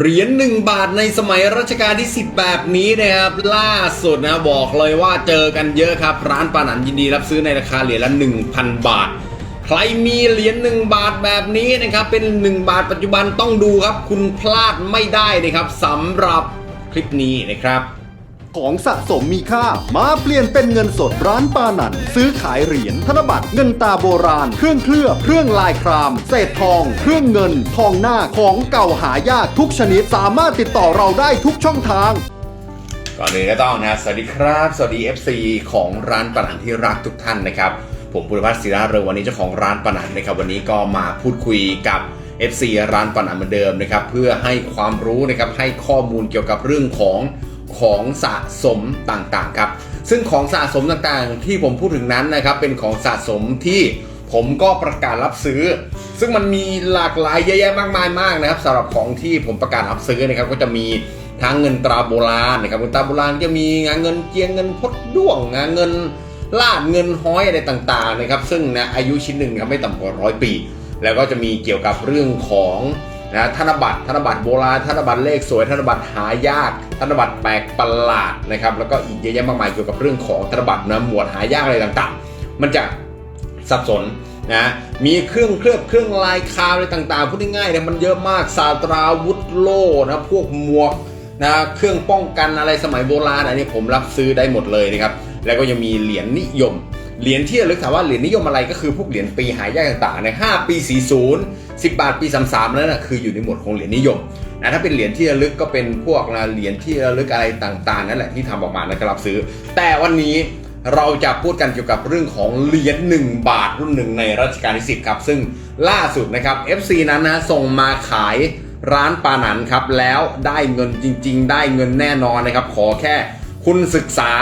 เหรียญหนึ่งบาทในสมัยรัชกาลที่ 10 แบบนี้นะครับ ล่าสุดนะบอกเลยว่าเจอกันเยอะครับ ร้านปานันยินดีรับซื้อในราคาเหรียญละ 1,000 บาท ใครมีเหรียญ1บาทแบบนี้นะครับ เป็น 1 บาทปัจจุบันต้องดูครับ คุณพลาดไม่ได้นะครับสำหรับคลิปนี้นะครับ ของสะสมมีค่า มาเปลี่ยนเป็นเงินสดร้านปานันซื้อขายเหรียญธนบัตรเงินตาโบราณ เครื่องเคลือบเครื่องลายคราม เศษทอง เครื่องเงิน ทองหน้าของเก่าหายากทุกชนิด สามารถติดต่อเราได้ทุกช่องทาง ก่อนอื่นก็ต้องนะสวัสดีครับ สวัสดี FC ของร้านปานันที่รักทุกท่านนะครับ ผมปุรพัฒน์ศิราเรืองวันนี้เจ้าของร้านปานันนะครับ วันนี้ก็มาพูดคุยกับ FC ร้านปานันเหมือนเดิมนะครับเพื่อให้ความรู้นะครับให้ข้อมูลเกี่ยวกับเรื่องของ ของสะสมต่างๆครับซึ่งของสะสมต่างๆ ที่ผมพูดถึงนั้นนะครับเป็นของสะสมที่ผมก็ประกาศรับซื้อ ซึ่งมันมีหลากหลายเยอะแยะมากมายมากนะครับสำหรับของที่ผมประกาศรับซื้อนะครับก็จะมีทั้งเงินตราโบราณนะครับเงินตราโบราณจะมีงานเงินเกียงเงินพดด้วงงานเงินลาดเงินห้อยอะไรต่างๆนะครับซึ่งนะอายุชิ้นหนึ่งครับไม่ต่ำกว่าร้อยปี แล้วก็จะมีเกี่ยวกับเรื่องของ นะธนบัตรธนบัตรโบราณธนบัตรเลขสวยธนบัตรหายาก ธนบัตรแปลกประหลาดนะครับแล้วก็อีกเยอะแยะมากมายเกี่ยวกับเรื่องของธนบัตรนะหมวดหายากอะไรต่างๆ มันจะสับสนนะมีเครื่องเคลือบเครื่องลายคาวอะไรต่างๆพูดง่ายๆเนี่ยมันเยอะมากซาตราวุธโล่นะพวกหมวกนะเครื่องป้องกันอะไรสมัยโบราณอันนี้ผมรับซื้อได้หมดเลยนะครับแล้วก็ยังมีเหรียญนิยม เหรียญที่ระลึกถามว่าเหรียญนิยมอะไรก็คือพวกเหรียญปีหายากต่างๆใน5ปี 40 10 บาทปี 33นั่นนะคืออยู่ในหมวดของเหรียญนิยมนะถ้าเป็นเหรียญที่ระลึกก็เป็นพวกนะเหรียญที่ระลึกอะไรต่างๆนั่นแหละที่ทำออกมานะครับซื้อ แต่วันนี้เราจะพูดกันเกี่ยวกับเรื่องของเหรียญ1บาทรุ่นหนึ่งในรัชกาลที่ 10 ครับ ซึ่งล่าสุดนะครับ FC นั้นนะส่งมาขายร้านปานันครับแล้วได้เงินจริง ๆ ได้เงินแน่นอนนะครับขอแค่คุณศึกษา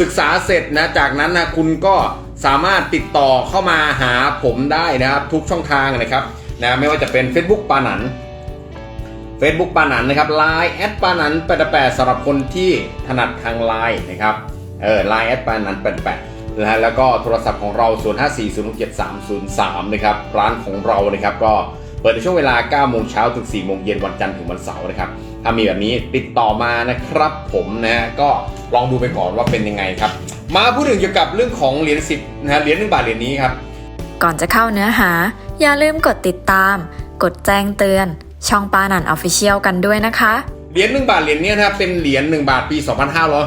ศึกษาเสร็จนะ จากนั้นนะคุณก็สามารถติดต่อเข้ามาหาผมได้นะครับ ทุกช่องทางนะครับนะไม่ว่าจะเป็น Facebook ปานัน Facebook ปานันนะครับ Line แอดปานันแปดแปดสำหรับคนที่ถนัดทาง Line นะครับเออ Line แอดปานันแปดแปดนะฮะแล้วก็โทรศัพท์ของเรา 0 5 4 0 6 7 3 0 3 นะครับ ร้านของเรานะครับ ก็เปิดในช่วงเวลา 9 โมงเช้าถึง 4 โมงเย็นวันจันทร์ถึงวันเสาร์นะครับ ถ้ามีแบบนี้ติดต่อมานะครับผมนะฮะก็ลองดูไปก่อนว่าเป็นยังไงครับ มาพูดถึงเกี่ยวกับเรื่องของเหรียญสิบนะฮะเหรียญหนึ่งบาทเหรียญนี้ครับ ก่อนจะเข้าเนื้อหา อย่าลืมกดติดตาม กดแจ้งเตือน ช่องปานันออฟฟิเชียลกันด้วยนะคะ เหรียญ1บาทเหรียญเนี้นะครับเป็นเหรียญ1บาทปี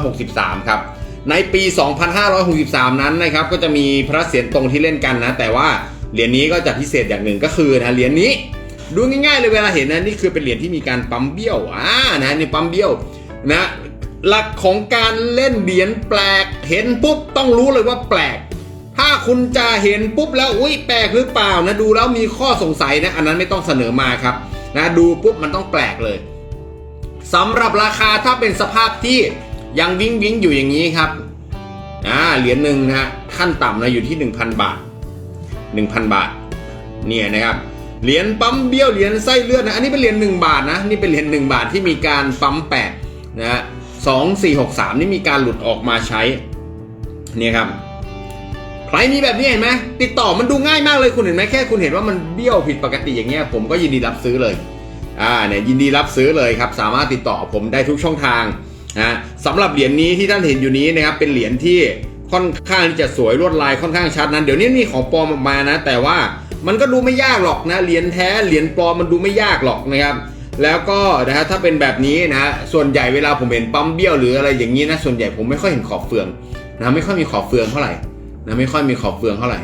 2563 ครับในปี 2563 นั้นนะครับก็จะมีพระเศียรตรงที่เล่นกันนะ แต่ว่าเหรียญนี้ก็จะพิเศษอย่างหนึ่งก็คือนะเหรียญนี้ ดูง่ายๆเลยเวลาเห็นนะนี่คือเป็นเหรียญที่มีการปั๊มเบี้ยวอ่านะนี่ปั๊มเบี้ยวนะหลักของการเล่นเหรียญแปลก เห็นปุ๊บต้องรู้เลยว่าแปลก ถ้าคุณจะเห็นปุ๊บแล้วอุ้ยแปลกหรือเปล่านะดูแล้วมีข้อสงสัยนะอันนั้นไม่ต้องเสนอมาครับนะดูปุ๊บมันต้องแปลกเลยสำหรับราคาถ้าเป็นสภาพที่ยังวิ้งวิ้งอยู่อย่างนี้ครับอ่าเหรียญหนึ่งนะฮะขั้นต่ำนะอยู่ที่ 1,000 บาท 1,000 บาทเนี่ยนะครับ เหรียญปั๊มเบี้ยวเหรียญไส้เลือดนะอันนี้เป็นเหรียญ1บาทนะนี่เป็นเหรียญ1บาทที่มีการปั๊มแปดนะฮะสองสี่หกสามนี่มีการหลุดออกมาใช้เนี่ยครับใครมีแบบนี้เห็นไหมติดต่อมันดูง่ายมากเลยคุณเห็นไหมแค่คุณเห็นว่ามันเบี้ยวผิดปกติอย่างเงี้ยผมก็ยินดีรับซื้อเลยอ่าเนี่ยยินดีรับซื้อเลยครับสามารถติดต่อผมได้ทุกช่องทางนะสำหรับเหรียญนี้ที่ท่านเห็นอยู่นี้นะครับเป็นเหรียญที่ค่อนข้างที่จะสวยลวดลายค่อนข้างชัดนั้น เดี๋ยวนี้มีของปลอมออกมานะ แต่ว่า มันก็ดูไม่ยากหรอกนะเหรียญแท้เหรียญปลอมมันดูไม่ยากหรอกนะครับแล้วก็นะฮะถ้าเป็นแบบนี้นะฮะส่วนใหญ่เวลาผมเห็นปั๊มเบี้ยวหรืออะไรอย่างนี้นะส่วนใหญ่ผมไม่ค่อยเห็นขอบเฟืองนะไม่ค่อยมีขอบเฟืองเท่าไหร่นะไม่ค่อยมีขอบเฟืองเท่าไหร่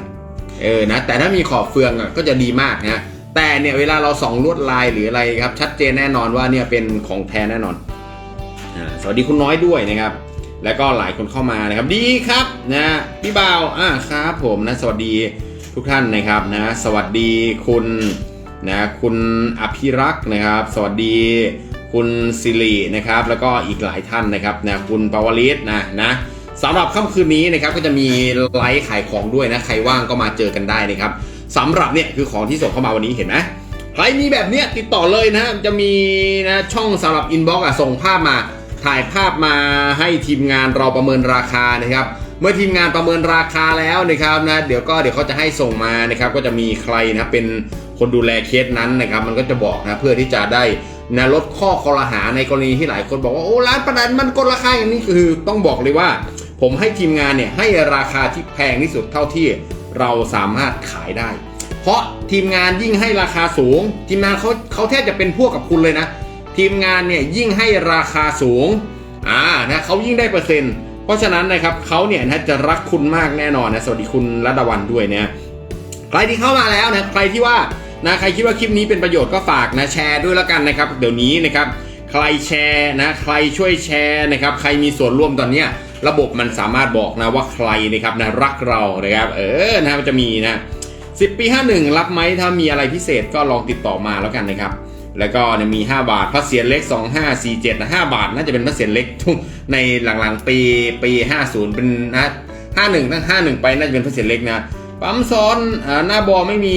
เออนะแต่ถ้ามีขอบเฟืองอะก็จะดีมากนะแต่เนี่ยเวลาเราส่องลวดลายหรืออะไรครับชัดเจนแน่นอนว่าเนี่ยเป็นของแท้แน่นอนอสวัสดีคุณน้อยด้วยนะครับ แล้วก็หลายคนเข้ามานะครับดีครับนะพี่บ่าวอ่าครับผมนะสวัสดี ทุกท่านนะครับนะสวัสดีคุณนะคุณอภิรักษ์นะครับ สวัสดีคุณสิรินะครับ แล้วก็อีกหลายท่านนะครับนะคุณปวริศนะนะสำหรับค่ำคืนนี้นะครับก็จะมีไลฟ์ขายของด้วยนะใครว่างก็มาเจอกันได้นะครับสำหรับเนี่ยคือของที่ส่งเข้ามาวันนี้เห็นไหมใครมีแบบเนี้ยติดต่อเลยนะจะมีนะช่องสำหรับอินบ็อกซ์ส่งภาพมาถ่ายภาพมาให้ทีมงานเราประเมินราคานะครับ มื่อทีมงานประเมินราคาแล้วนะครับนะเดี๋ยวก็เดี๋ยวเขาจะให้ส่งมานะครับก็จะมีใครนะเป็นคนดูแลเคสนั้นนะครับมันก็จะบอกนะเพื่อที่จะได้นะลดข้อคอรหาในกรณีที่หลายคนบอกว่าโอ้ร้านประดันมันกดราคาอย่างนี้คือต้องบอกเลยว่า ผมให้ทีมงานเนี่ยให้ราคาที่แพงที่สุดเท่าที่เราสามารถขายได้ เพราะทีมงานยิ่งให้ราคาสูง ทีมงานเขาเขาแทบจะเป็นพวกกับคุณเลยนะ ทีมงานเนี่ยยิ่งให้ราคาสูงอ่านะเขายิ่งได้เปอร์เซ็นต์ เพราะฉะนั้นนะครับเขาเนี่ยนะจะรักคุณมากแน่นอนนะสวัสดีคุณรัตวันด้วยเนี่ยใครที่เข้ามาแล้วนะใครที่ว่านะใครคิดว่าคลิปนี้เป็นประโยชน์ก็ฝากนะแชร์ด้วยแล้วกันนะครับ เดี๋ยวนี้นะครับใครแชร์นะใครช่วยแชร์นะครับใครมีส่วนร่วมตอนเนี้ยระบบมันสามารถบอกนะว่าใครนะครับนะรักเรานะครับเออนะมันจะมีนะ10ปี 51 รับไหมถ้ามีอะไรพิเศษก็ลองติดต่อมาแล้วกันนะครับ แล้วก็เนี่ยมี 5 บาทพระเศียรเล็ก 2547นะ5บาทน่าจะเป็นพระเศียรเล็กทุกในหลังๆปีปี 50 เป็นนะ51ตั้ง51 ไปน่าจะเป็นพระเศียรเล็กนะปั๊มซ้อนอหน้าบอไม่มี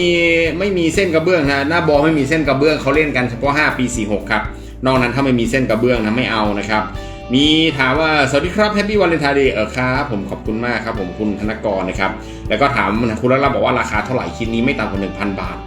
ไม่มีเส้นกระเบื้องนะหน้าบอไม่มีเส้นกระเบื้องเขาเล่นกันเฉพาะ 5 ปี 46 ครับ นอกนั้นถ้าไม่มีเส้นกระเบื้องนะไม่เอานะครับ มีถามว่าสวัสดีครับแฮปปี้วันเลนทน์เดย์เออครับผมขอบคุณมากครับผมคุณธนกรนะครับแล้วก็ถามคุณรัตน์บอกว่าราคาเท่าไหร่ชิ้นนี้ไม่ต่ำกว่า1,000 บาท